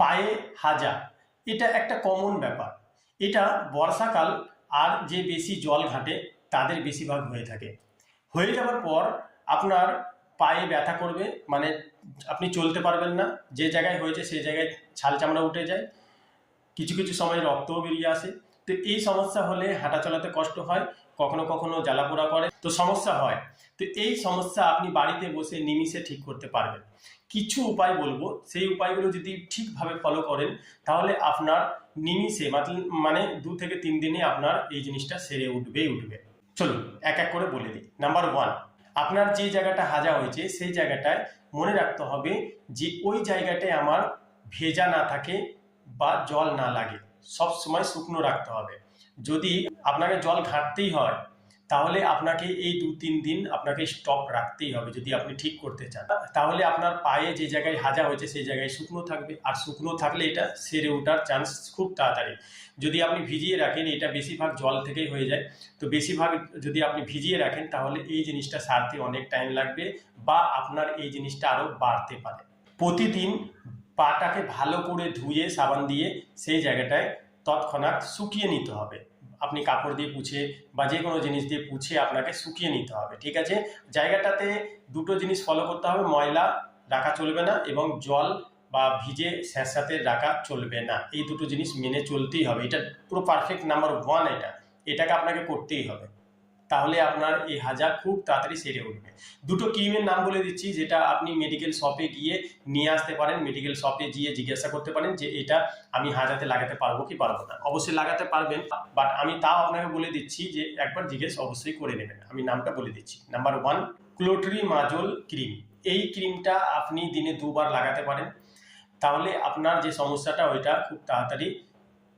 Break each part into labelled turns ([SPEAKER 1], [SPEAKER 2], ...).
[SPEAKER 1] পায়ে হাজা। এটা একটা কমন ব্যাপার। এটা বর্ষাকাল আর যে বেশি জল ঘাটে, তাদের বেশিরভাগ হয়ে থাকে। হয়ে যাওয়ার পর আপনার পায়ে ব্যথা করবে মানে আপনি চলতে পারবেন না। যে জায়গায় হয়েছে সেই জায়গায় ছাল চামড়া উঠে যায়। কিছু কিছু সময় রক্তও বেরিয়ে আসে। তো এই সমস্যা হলে হাঁটা চলাতে কষ্ট হয় কখনো কখনো জ্বালাপোড়া করে, তো সমস্যা হয়। তো এই সমস্যা আপনি বাড়িতে বসে নিমিষে ঠিক করতে পারবেন। কিছু উপায় বলব, সেই উপায়গুলো যদি ঠিকভাবে ফলো করেন, তাহলে আপনার নিমিষে মানে দু থেকে তিন দিনে আপনার এই জিনিসটা সেরে উঠবেই উঠবে। চলুন, এক এক করে বলে দিই। নাম্বার ওয়ান আপনার যে জায়গাটা হাজা হয়েছে, সেই জায়গাটায় মনে রাখতে হবে যে ওই জায়গাটায় আমার ভেজা না থাকে বা জল না লাগে। সব সময় শুকনো রাখতে হবে। যদি আপনাকে জল ঘাঁটতেই হয়, তাহলে আপনাকে এই দু তিন দিন আপনাকে স্টপ রাখতেই হবে যদি আপনি ঠিক করতে চান। তাহলে আপনার পায়ে যে জায়গায় হাজা হয়েছে সেই জায়গায় শুকনো থাকবে। আর শুকনো থাকলে এটা সেরে ওঠার চান্স খুব তাড়াতাড়ি। যদি আপনি ভিজিয়ে রাখেন, এটা বেশিরভাগ জল থেকেই হয়ে যায়। তো বেশিরভাগ যদি আপনি ভিজিয়ে রাখেন, তাহলে এই জিনিসটা সারতে অনেক টাইম লাগবে বা আপনার এই জিনিসটা আরও বাড়তে পারে। প্রতিদিন পাটাকে ভালো করে ধুয়ে, সাবান দিয়ে সেই জায়গাটায় তৎক্ষণাৎ শুকিয়ে নিতে হবে। আপনি কাপড় দিয়ে পুছে বা যে কোনো জিনিস দিয়ে পুছে আপনাকে শুকিয়ে নিতে হবে, ঠিক আছে? জায়গাটাতে দুটো জিনিস ফলো করতে হবে, ময়লা রাখা চলবে না এবং জল বা ভিজে স্যাঁতস্যাঁতে রাখা চলবে না। এই দুটো জিনিস মেনে চলতেই হবে। এটা পুরো পারফেক্ট নাম্বার ওয়ান এটা। এটাকে আপনাকে করতেই হবে। তাহলে আপনার এই হাজা খুব তাড়াতাড়ি সেরে উঠবে। দুটো ক্রিমের নাম বলে দিচ্ছি, যেটা আপনি মেডিকেল শপে গিয়ে নিয়ে আসতে পারেন মেডিকেল শপে গিয়ে জিজ্ঞাসা করতে পারেন যে এটা আমি হাজাতে লাগাতে পারব কি পারব না। অবশ্যই লাগাতে পারবেন বাট আমি তাও আপনাকে বলে দিচ্ছি যে একবার জিজ্ঞেস অবশ্যই করে নেবেন। আমি নামটা বলে দিচ্ছি। নাম্বার ওয়ান ক্লোটরি মাজল ক্রিম এই ক্রিমটা আপনি দিনে দুবার লাগাতে পারেন। তাহলে আপনার যে সমস্যাটা, ওইটা খুব তাড়াতাড়ি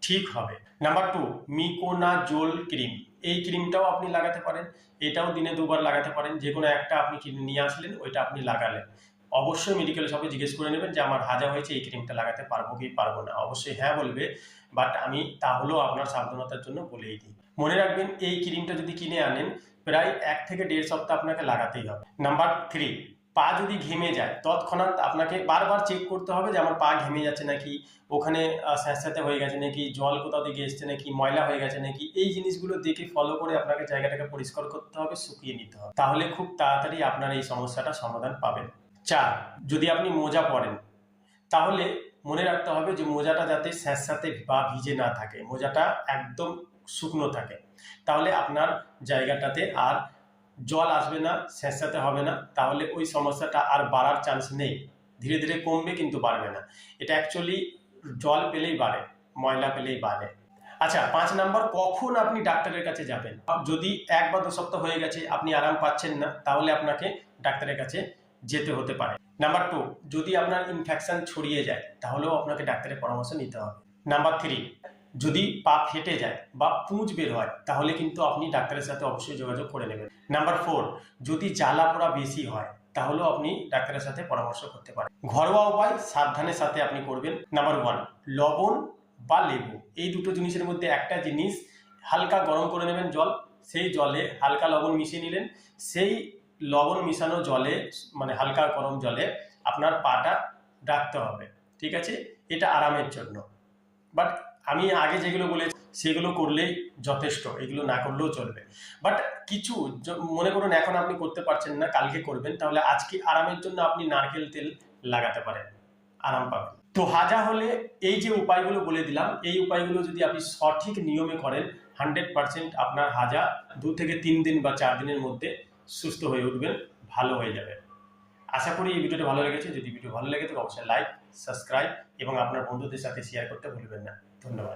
[SPEAKER 1] ঠিক হবে। নাম্বার টু মিকোনা জোল ক্রিম এই ক্রিমটাও আপনি লাগাতে পারেন, এটাও দিনে দুবার লাগাতে পারেন, যে কোনো একটা আপনি কিনে নিয়ে আসলেন, ওইটা আপনি লাগালেন। অবশ্যই মেডিকেল শপে জিজ্ঞেস করে নেবেন যে, আমার হাজা হয়েছে, এই ক্রিমটা লাগাতে পারব কি পারব না? অবশ্যই হ্যাঁ বলবে বাট আমি তাহলেও আপনার সাবধানতার জন্য বলেই দিই। মনে রাখবেন, এই ক্রিমটা যদি কিনে আনেন, প্রায় এক থেকে দেড় সপ্তাহ আপনাকে লাগাতেই হবে। নাম্বার থ্রি পা যদি ঘেমে যায়, তৎক্ষণাৎ আপনাকে বারবার চেক করতে হবে যে আমার পা ঘেমে যাচ্ছে নাকি, ওখানে স্যাঁতস্যাঁতে হয়ে গেছে নাকি, জল কোথাও থেকে এসছে নাকি, ময়লা হয়ে গেছে নাকি, এই জিনিসগুলো দেখে ফলো করে আপনাকে জায়গাটাকে পরিষ্কার করতে হবে, শুকিয়ে নিতে হবে। তাহলে খুব তাড়াতাড়ি আপনার এই সমস্যাটা সমাধান পাবেন। চার, যদি আপনি মোজা পরেন, তাহলে মনে রাখতে হবে যে মোজাটা যাতে স্যাঁতস্যাঁতে বা ভিজে না থাকে, মোজাটা একদম শুকনো থাকে। তাহলে আপনার জায়গাটাতে আর জল আসবে না, স্যাঁতস্যাঁতে হবে না, তাহলে ওই সমস্যাটা আর বাড়ার চান্স নেই। ধীরে ধীরে কমবে কিন্তু বাড়বে না। এটা অ্যাকচুয়ালি জল পেলেই বাড়ে, ময়লা পেলেই বাড়ে। আচ্ছা পাঁচ নাম্বার, কখন আপনি ডাক্তারের কাছে যাবেন? যদি এক বা দু সপ্তাহ হয়ে গেছে, আপনি আরাম পাচ্ছেন না, তাহলে আপনাকে ডাক্তারের কাছে যেতে হতে পারে। নাম্বার টু যদি আপনার ইনফেকশন ছড়িয়ে যায়, তাহলেও আপনাকে ডাক্তারের পরামর্শ নিতে হবে। নাম্বার থ্রি যদি পা ফেটে যায় বা পুঁজ বের হয়, তাহলে কিন্তু আপনি ডাক্তারের সাথে অবশ্যই যোগাযোগ করে নেবেন। নাম্বার ফোর, যদি জ্বালা পোড়া বেশি হয়, তাহলেও আপনি ডাক্তারের সাথে পরামর্শ করতে পারেন। ঘরোয়া উপায় সাবধানের সাথে আপনি করবেন। নাম্বার ওয়ান, লবণ বা লেবু। এই দুটো জিনিসের মধ্যে একটা জিনিস হালকা গরম করে নেবেন জল, সেই জলে হালকা লবণ মিশিয়ে নিলেন। সেই লবণ মিশানো জলে মানে হালকা গরম জলে আপনার পাটা রাখতে হবে। ঠিক আছে? এটা আরামের জন্য। বাট আমি আগে যেগুলো বলেছি, সেগুলো করলেই যথেষ্ট, এগুলো না করলেও চলবে। বাট কিছু মনে করুন এখন আপনি করতে পারছেন না, কালকে করবেন, তাহলে আজকে আরামের জন্য আপনি নারকেল তেল লাগাতে পারেন, আরাম পাবেন। তো হাজা হলে এই যে উপায়গুলো বলে দিলাম, এই উপায়গুলো যদি আপনি সঠিক নিয়মে করেন, হান্ড্রেড পার্সেন্ট আপনার হাজা দু থেকে তিন দিন বা চার দিনের মধ্যে সুস্থ হয়ে উঠবেন, ভালো হয়ে যাবে। আশা করি এই ভিডিওটা ভালো লেগেছে, যদি ভিডিও ভালো লেগে থাকে, অবশ্যই লাইক সাবস্ক্রাইব এবং আপনার বন্ধুদের সাথে শেয়ার করতে ভুলবেন না। ধন্যবাদ